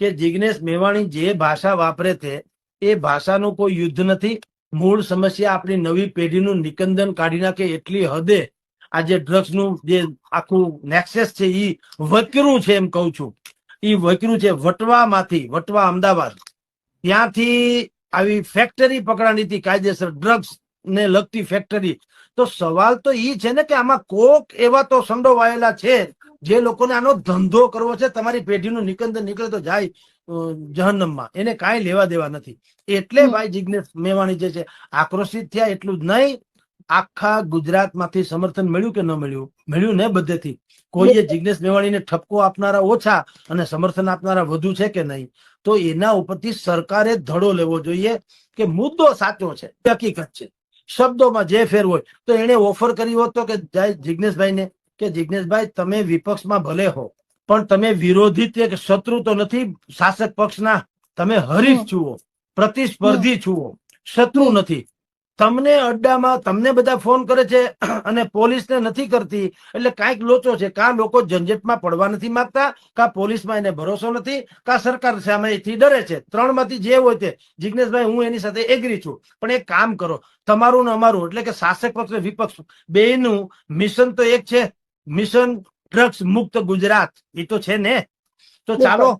કે જિગ્નેશ મેવાણી જે ભાષા વાપરે છે, એ ભાષાનું કોઈ યુદ્ધ નથી. મૂળ સમસ્યા આપણી નવી પેઢીનું નિકંદન કાઢી નાખે એટલી હદે આ જે ડ્રગ્સનું જે આખું નેક્સેસ છે એ વકરું છે એમ કહું છું. એ વકરું છે વટવામાંથી, વટવા અમદાવાદ. ત્યાંથી આવી ફેક્ટરી પકડાણી હતી કાયદેસર ડ્રગ્સ ને લગતી ફેક્ટરી તો સવાલ તો ઈ છે ને કે આમાં કોક એવા તો સંડોવાયેલા છે જે લોકોને આનો ધંધો કરવો છે તમારી પેઢીનું નિકંદન નીકળે તો જાય જહન્નમમાં. એને કાંઈ લેવા દેવા નથી. એટલે ભાઈ જિજ્ઞેશ મેવાણી જે છે આક્રોશિત થયા એટલું જ નહીં આખા ગુજરાતમાંથી સમર્થન મળ્યું કે ન મળ્યું? મળ્યું ને બધેથી. કોઈએ જિગ્નેશ મેવાણીને ઠપકો આપનારા ઓછા અને સમર્થન આપનારા વધુ છે કે નહીં? તો એના ઉપરથી સરકારે ધડો લેવો જોઈએ કે મુદ્દો સાચો છે હકીકત છે. શબ્દોમાં જે ફેર હોય તો એને ઓફર કરી હોત તો કે જાય જિગ્નેશભાઈને કે જિગ્નેશભાઈ તમે વિપક્ષમાં ભલે હો પણ તમે વિરોધી કે શત્રુ તો નથી શાસક પક્ષના તમે હરીફ છુઓ પ્રતિસ્પર્ધી છુઓ શત્રુ નથી. તમને અડ્ડામાં તમને બધા ફોન કરે છે અને પોલીસને નથી કરતી એટલે કાંઈક લોચો છે. કા લોકો ઝંઝટમાં પડવા નથી માંગતા કા પોલીસમાં એને ભરોસો નથી કા સરકાર સામેથી ડરે છે. ત્રણમાંથી જે હોય તે. જિગ્નેશભાઈ હું એની સાથે એગ્રી છું. પણ એક કામ કરો. તમારું ને અમારું એટલે કે શાસક પક્ષ ને વિપક્ષ બેયનું મિશન તો એક છે. મિશન ડ્રગ્સ મુક્ત ગુજરાત. એ તો છે ને. તો ચાલો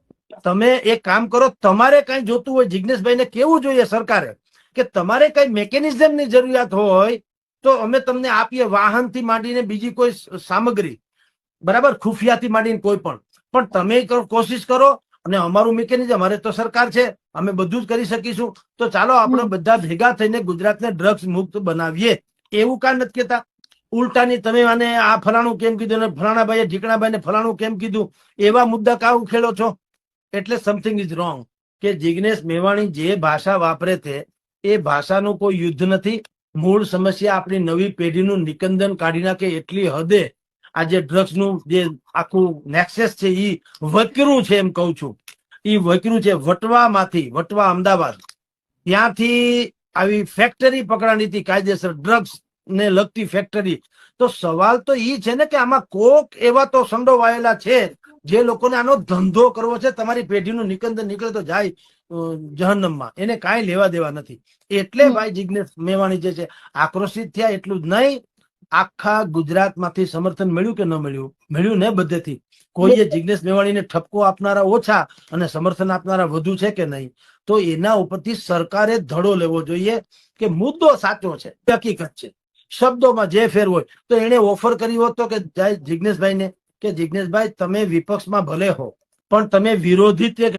તમે એક કામ કરો. તમારે કઈ જોતું હોય જિગ્નેશભાઈને કેવું જોઈએ સરકારે? કે તમારે કઈ મેકેનિઝમની જરૂરિયાત હોય તો અમે તમને આપીએ વાહનથી માંડીને બીજી કોઈ સામગ્રી. બરાબર? ખુફિયાથી માંડીને કોઈ પણ. પણ તમે કોશિશ કરો અને અમારું મિકેનિઝમ અમારે તો સરકાર છે અમે બધું જ કરી શકીશું. તો ચાલો આપણે બધા ભેગા થઈને ગુજરાતને ડ્રગ્સ મુક્ત બનાવીએ. એવું કાં નથી કેતા ઉલટાની તમે મને આ ફલાણું કેમ કીધું અને ફલાણા ભાઈએ ઢીકણાભાઈને ફલાણું કેમ કીધું? એવા મુદ્દા કા ઉખેડો છો? એટલે સમથિંગ ઇઝ રોંગ કે જિગ્નેશ મેવાણી જે ભાષા વાપરે છે એ ભાષાનું કોઈ યુદ્ધ નથી. મૂળ સમસ્યા આપણી નવી પેઢીનું નિકંદન કાઢી નાખે એટલી હદે આ જે ડ્રગ્સનું જે આખું નેક્સેસ છે એ વકરું છે એમ કહું છું. એ વકરું છે વટવામાંથી, વટવા અમદાવાદ. ત્યાંથી આવી ફેક્ટરી પકડાની હતી કાયદેસર ડ્રગ્સ ને લગતી ફેક્ટરી તો સવાલ તો એ છે ને કે આમાં કોક એવા તો સંડોવાયેલા છે જે લોકોને આનો ધંધો કરવો છે તમારી પેઢીનું નિકંદર નીકળે તો જાય જહન્નમમાં. એને કાંઈ લેવા દેવા નથી. એટલે ભાઈ જિગ્નેશ મેવાણી જે છે આક્રોશિત થયા એટલું જ નહીં આખા ગુજરાતમાંથી સમર્થન મળ્યું કે ન મળ્યું? મળ્યું ને બધેથી. કોઈએ જિગ્નેશ મેવાણીને ઠપકો આપનારા ઓછા અને સમર્થન આપનારા વધુ છે કે નહીં? તો એના ઉપરથી સરકારે ધડો લેવો જોઈએ કે મુદ્દો સાચો છે હકીકત છે. શબ્દોમાં જે ફેર હોય તો એને ઓફર કરી હોત તો કે જાય જિગ્નેશભાઈને. કે જિગ્નેશભાઈ તમે વિપક્ષમાં ભલે હો પણ તમે વિરોધી તે